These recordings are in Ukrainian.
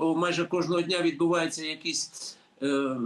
майже кожного дня відбуваються якісь е,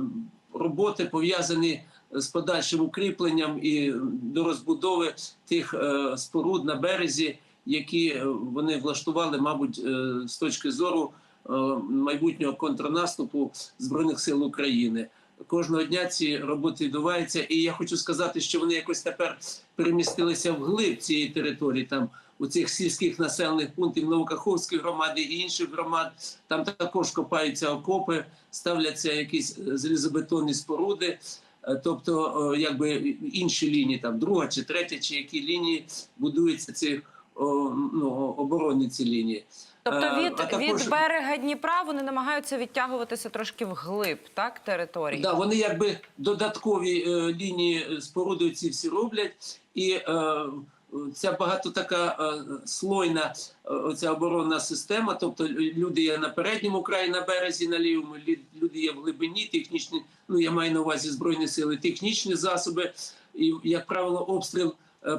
роботи, пов'язані з подальшим укріпленням і до розбудови тих е, споруд на березі, які е, вони влаштували, мабуть, е, з точки зору е, майбутнього контрнаступу збройних сил України. Кожного дня ці роботи відбуваються, і я хочу сказати, що вони якось тепер перемістилися вглиб цієї території, там у цих сільських населених пунктів Новокаховської громади і інших громад. Там також копаються окопи, ставляться якісь е, залізобетонні споруди. Е, Тобто, е, якби інші лінії, там друга чи третя, чи які лінії будуються о, ну, оборонні ці лінії. Тобто Е, від, а також- від берега Дніпра вони намагаються відтягуватися трошки вглиб, так, території? Да, вони якби додаткові е, лінії е, споруди ці всі роблять, і е, ця багато така е, слойна е, оця оборонна система. Тобто люди є на передньому краї, на березі, на лівому, лі- люди є в глибині, технічні, ну я маю на увазі збройні сили, технічні засоби, і як правило, обстріл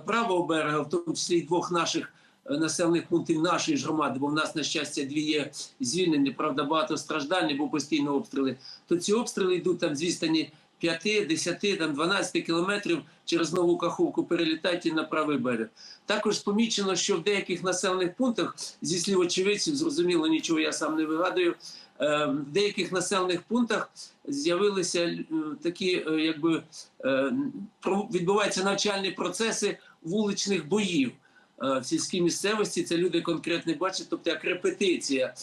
правого берега, в тому числі двох наших. е, Населених пунктів нашої ж громади, бо в нас на щастя дві є звільнені, правда, багато страждальні, бо постійно обстріли. То ці обстріли йдуть там з відстані 5, 10, там 12 кілометрів через нову каховку перелітають і на правий берег. Також помічено, що в деяких населених пунктах, зі слів очевидців, зрозуміло, нічого я сам не вигадую. е, В деяких населених пунктах з'явилися е, такі, е, якби відбуваються навчальні процеси вуличних боїв в сільській місцевості. Це люди конкретно бачать, тобто як репетиція